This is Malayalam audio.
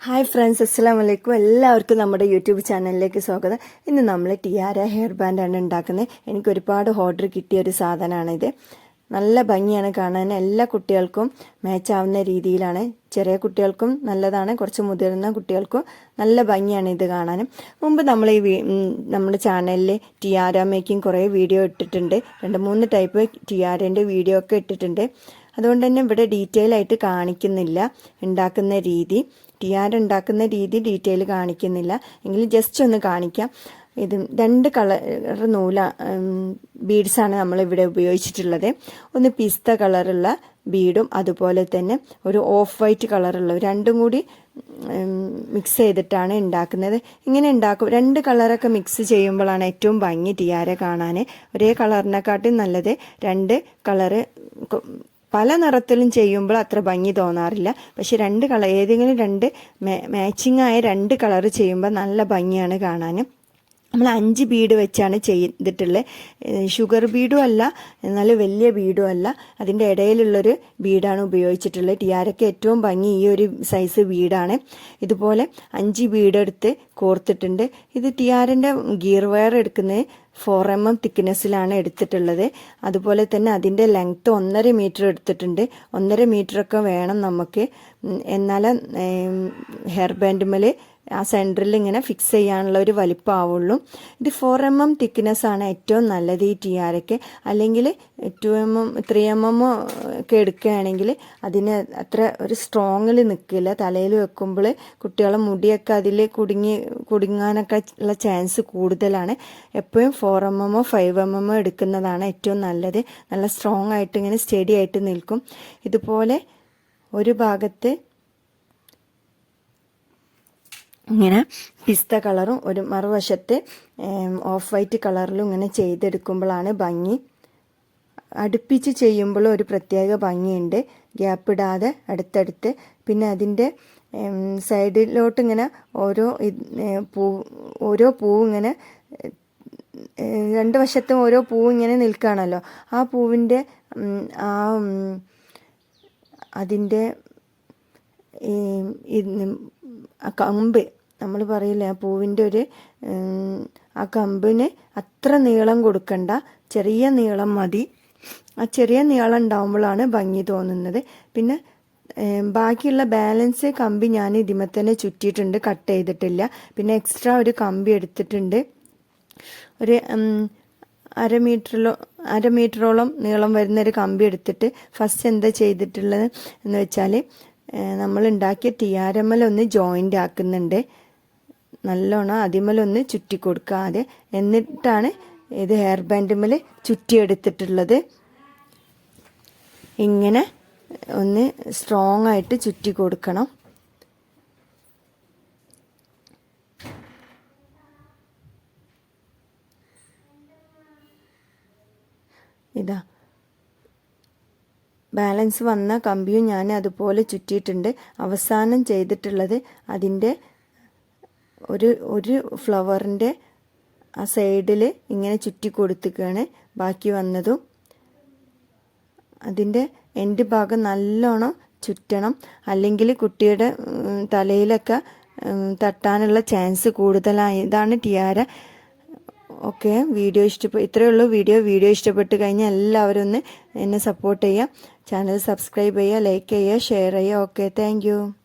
ഹായ് ഫ്രണ്ട്സ് അസ്സാം വലൈക്കും എല്ലാവർക്കും നമ്മുടെ യൂട്യൂബ് ചാനലിലേക്ക് സ്വാഗതം. ഇന്ന് നമ്മൾ ടിയാര ഹെയർ ബാൻഡാണ് ഉണ്ടാക്കുന്നത്. എനിക്ക് ഒരുപാട് ഓർഡർ കിട്ടിയ ഒരു സാധനമാണിത് നല്ല ഭംഗിയാണ് കാണാൻ. എല്ലാ കുട്ടികൾക്കും മാച്ച് ആവുന്ന രീതിയിലാണ്. ചെറിയ കുട്ടികൾക്കും നല്ലതാണ്. കുറച്ച് മുതിർന്ന കുട്ടികൾക്കും നല്ല ഭംഗിയാണ് ഇത് കാണാനും മുമ്പ് നമ്മൾ ഈ നമ്മുടെ ചാനലിൽ ടിയാര മേക്കിംഗ് കുറേ വീഡിയോ ഇട്ടിട്ടുണ്ട്. രണ്ട് മൂന്ന് ടൈപ്പ് ടിയാരന്റെ വീഡിയോ ഒക്കെ ഇട്ടിട്ടുണ്ട്. അതുകൊണ്ട് തന്നെ ഇവിടെ ഡീറ്റെയിൽ ആയിട്ട് കാണിക്കുന്നില്ല. ഉണ്ടാക്കുന്ന രീതി. ടിയാര ഉണ്ടാക്കുന്ന രീതി ഡീറ്റെയിൽ കാണിക്കുന്നില്ല. എങ്കിലും ജസ്റ്റ് ഒന്ന് കാണിക്കാം. ഇത് രണ്ട് കളർ നൂല ബീഡ്സാണ് നമ്മൾ ഇവിടെ ഉപയോഗിച്ചിട്ടുള്ളത്. ഒന്ന് പിസ്ത കളറുള്ള ബീഡും അതുപോലെ തന്നെ ഒരു ഓഫ് വൈറ്റ് കളറുള്ള രണ്ടും കൂടി മിക്സ് ചെയ്തിട്ടാണ് ഉണ്ടാക്കുന്നത്. ഇങ്ങനെ ഉണ്ടാക്കും. രണ്ട് കളറൊക്കെ മിക്സ് ചെയ്യുമ്പോഴാണ് ഏറ്റവും ഭംഗി ടിയാര കാണാൻ. ഒരേ കളറിനെക്കാട്ടും നല്ലത് രണ്ട് കളറ് പല നിറത്തിലും ചെയ്യുമ്പോൾ അത്ര ഭംഗി തോന്നാറില്ല. പക്ഷെ രണ്ട് കളർ ഏതെങ്കിലും രണ്ട് മാച്ചിങ് ആയ രണ്ട് കളർ ചെയ്യുമ്പോൾ നല്ല ഭംഗിയാണ് കാണാൻ നമ്മൾ അഞ്ച് ബീഡ് വെച്ചാണ് ചെയ്തിട്ടുള്ളത് ഷുഗർ ബീഡും അല്ല എന്നാൽ വലിയ ബീഡും അല്ല. അതിന്റെ ഇടയിലുള്ളൊരു ബീഡാണ് ഉപയോഗിച്ചിട്ടുള്ളത്. ടിയാരയ്ക്ക് ഏറ്റവും ഭംഗി ഈ ഒരു സൈസ് ബീഡാണ്. ഇതുപോലെ അഞ്ച് ബീഡ് എടുത്ത് കോർത്തിട്ടുണ്ട്. ഇത് ടിയാറിന്റെ ഗിയർ വയർ എടുക്കുന്നത് ഫോർ എം എം തിക്നെസ്സിലാണ് എടുത്തിട്ടുള്ളത്. അതുപോലെ തന്നെ അതിന്റെ ലെങ്ത്ത് ഒന്നര മീറ്റർ എടുത്തിട്ടുണ്ട്. ഒന്നര മീറ്ററൊക്കെ വേണം നമുക്ക്. എന്നാൽ ഹെയർ ബാൻഡ് ബാൻഡുമ്മൽ ആ സെന്ററിൽ ഇങ്ങനെ ഫിക്സ് ചെയ്യാനുള്ള ഒരു വലിപ്പമാവുള്ളൂ ഇത് ഫോർ എം എം തിക്നെസ് ആണ് ഏറ്റവും നല്ലത് ഈ ടിയാരയ്ക്ക് അല്ലെങ്കിൽ two M M three M M ഒക്കെ എടുക്കുകയാണെങ്കിൽ അതിന് അത്ര ഒരു സ്ട്രോങ്ങിൽ നിൽക്കില്ല തലയിൽ വെക്കുമ്പോൾ കുട്ടികളെ മുടിയൊക്കെ അതിൽ കുടുങ്ങി കുടുങ്ങാനൊക്കെ ഉള്ള ചാൻസ് കൂടുതലാണ്. എപ്പോഴും ഫോർ എം എമ്മോ ഫൈവ് എം എമ്മോ എടുക്കുന്നതാണ് ഏറ്റവും നല്ലത്. നല്ല സ്ട്രോങ് ആയിട്ട് ഇങ്ങനെ സ്റ്റഡി ആയിട്ട് നിൽക്കും. ഇതുപോലെ ഒരു ഭാഗത്ത് ഇങ്ങനെ പിസ്ത കളറും ഒരു മറുവശത്ത് ഓഫ് വൈറ്റ് കളറിലും ഇങ്ങനെ ചെയ്തെടുക്കുമ്പോഴാണ് ഭംഗി. അടുപ്പിച്ച് ചെയ്യുമ്പോൾ ഒരു പ്രത്യേക ഭംഗിയുണ്ട്. ഗ്യാപ്പ് ഇടാതെ അടുത്തടുത്ത്. പിന്നെ അതിന്റെ സൈഡിലോട്ട് ഇങ്ങനെ ഓരോ പൂ ഓരോ പൂവ് ഇങ്ങനെ രണ്ട് വശത്തും ഓരോ പൂവ് ഇങ്ങനെ നിൽക്കുകയാണല്ലോ. ആ പൂവിന്റെ ആ അതിന്റെ ഈ കമ്പ് നമ്മൾ പറയില്ല ആ പൂവിന്റെ ഒരു ആ കമ്പിന് അത്ര നീളം കൊടുക്കണ്ട ചെറിയ നീളം മതി. ആ ചെറിയ നീളം ഉണ്ടാവുമ്പോഴാണ് ഭംഗി തോന്നുന്നത്. പിന്നെ ബാക്കിയുള്ള ബാലൻസ് കമ്പി ഞാൻ ഇതിമേ തന്നെ ചുറ്റിയിട്ടുണ്ട് കട്ട് ചെയ്തിട്ടില്ല. പിന്നെ എക്സ്ട്രാ ഒരു കമ്പി എടുത്തിട്ടുണ്ട്. ഒരു അര മീറ്ററിലോ അര മീറ്ററോളം നീളം വരുന്ന ഒരു കമ്പി എടുത്തിട്ട് ഫസ്റ്റ് എന്താ ചെയ്തിട്ടുള്ളത് എന്ന് വെച്ചാൽ നമ്മൾ ഉണ്ടാക്കിയ ടിയാരമ്മലൊന്ന് ജോയിന്റ് ആക്കുന്നുണ്ട്. നല്ലോണം അതിമലൊന്ന് ചുറ്റി കൊടുക്കാതെ എന്നിട്ടാണ് ഇത് ഹെയർ ബാൻഡുമ്മൽ ചുറ്റിയെടുത്തിട്ടുള്ളത്. ഇങ്ങനെ ഒന്ന് സ്ട്രോങ് ആയിട്ട് ചുറ്റി കൊടുക്കണം ഇതാ. ബാലൻസ് വന്ന കമ്പിയും ഞാൻ അതുപോലെ ചുറ്റിയിട്ടുണ്ട്. അവസാനം ചെയ്തിട്ടുള്ളത് അതിന്റെ ഒരു ഒരു ഫ്ലവറിന്റെ ആ സൈഡിൽ ഇങ്ങനെ ചുറ്റി കൊടുത്തുകയാണ് ബാക്കി വന്നതും അതിന്റെ എൻഡ് ഭാഗം നല്ലോണം ചുറ്റണം. അല്ലെങ്കിൽ കുട്ടിയുടെ തലയിലൊക്കെ തട്ടാനുള്ള ചാൻസ് കൂടുതലായി. ഇതാണ് ടിയാര. ഓക്കെ വീഡിയോ ഇഷ്ടപ്പെട്ടു ഇത്രയേ ഉള്ളൂ വീഡിയോ. വീഡിയോ ഇഷ്ടപ്പെട്ട് കഴിഞ്ഞാൽ എല്ലാവരും ഒന്ന് എന്നെ സപ്പോർട്ട് ചെയ്യുക ചാനൽ സബ്സ്ക്രൈബ് ചെയ്യുക ലൈക്ക് ചെയ്യുക ഷെയർ ചെയ്യുക ഓക്കെ താങ്ക്